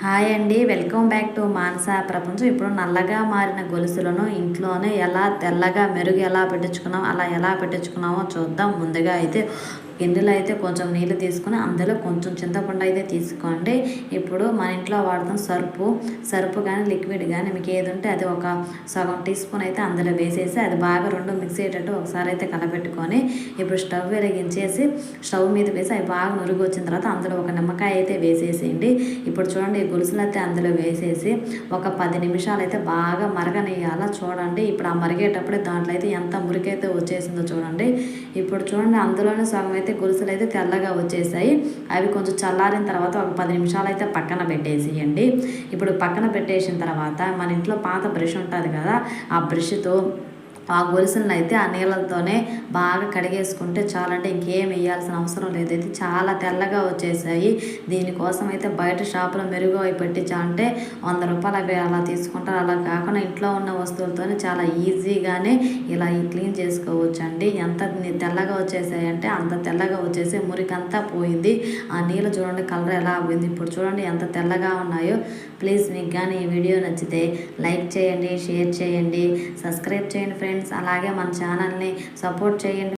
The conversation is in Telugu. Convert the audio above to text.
హాయ్ అండి. వెల్కమ్ బ్యాక్ టు మానస ప్రపంచం. ఇప్పుడు నల్లగా మారిన గొలుసులను ఇంట్లోనే ఎలా తెల్లగా మెరుగు ఎలా పెట్టించుకున్నాం అలా ఎలా పెట్టించుకున్నామో చూద్దాం. ముందుగా అయితే గిన్నెలో అయితే కొంచెం నీళ్ళు తీసుకుని అందులో కొంచెం చింతపండు అయితే తీసుకోండి. ఇప్పుడు మన ఇంట్లో వాడతాం సర్పు. సర్పు కానీ లిక్విడ్ కానీ మీకు ఏది ఉంటే అది ఒక సగం టీ స్పూన్ అయితే అందులో వేసేసి అది బాగా రెండు మిక్స్ అయ్యేటట్టు ఒకసారి అయితే కలపెట్టుకొని ఇప్పుడు స్టవ్ వెలిగించేసి స్టవ్ మీద వేసి అవి బాగా నురుగు వచ్చిన తర్వాత అందులో ఒక నిమ్మకాయ అయితే వేసేసేయండి. ఇప్పుడు చూడండి ఈ గొలుసులు అయితే అందులో వేసేసి ఒక పది నిమిషాలు అయితే బాగా మరగనియాల చూడండి. ఇప్పుడు ఆ మరిగేటప్పుడే దాంట్లో అయితే ఎంత మురికైతే వచ్చేసిందో చూడండి. ఇప్పుడు చూడండి అందులోనే సగం అయితే గొలుసులు అయితే తెల్లగా వచ్చేసాయి. అవి కొంచెం చల్లారిన తర్వాత ఒక పది నిమిషాలు అయితే పక్కన పెట్టేసేయండి. ఇప్పుడు పక్కన పెట్టేసిన తర్వాత మన ఇంట్లో పాత బ్రష్ ఉంటుంది కదా ఆ బ్రష్తో ఆ గొలుసులను అయితే ఆ నీళ్ళతోనే బాగా కడిగేసుకుంటే చాలంటే ఇంకేం వేయాల్సిన అవసరం లేదు. చాలా తెల్లగా వచ్చేసాయి. దీనికోసం అయితే బయట షాపులో మెరుగు అవి పెట్టించాలంటే వంద రూపాయలు అవి అలా తీసుకుంటారు. అలా కాకుండా ఇంట్లో ఉన్న వస్తువులతోనే చాలా ఈజీగానే ఇలా క్లీన్ చేసుకోవచ్చు అండి ఎంత తెల్లగా వచ్చేసాయంటే అంత తెల్లగా వచ్చేసి మురికంతా పోయింది. ఆ నీళ్ళు చూడండి కలర్ ఎలా పోయింది ఇప్పుడు చూడండి ఎంత తెల్లగా ఉన్నాయో. ప్లీజ్ మీకు కానీ ఈ వీడియో నచ్చితే లైక్ చేయండి షేర్ చేయండి సబ్స్క్రైబ్ చేయండి ఫ్రెండ్స్. ఫ్రెండ్స్ అలాగే మన ఛానల్ని సపోర్ట్ చేయండి.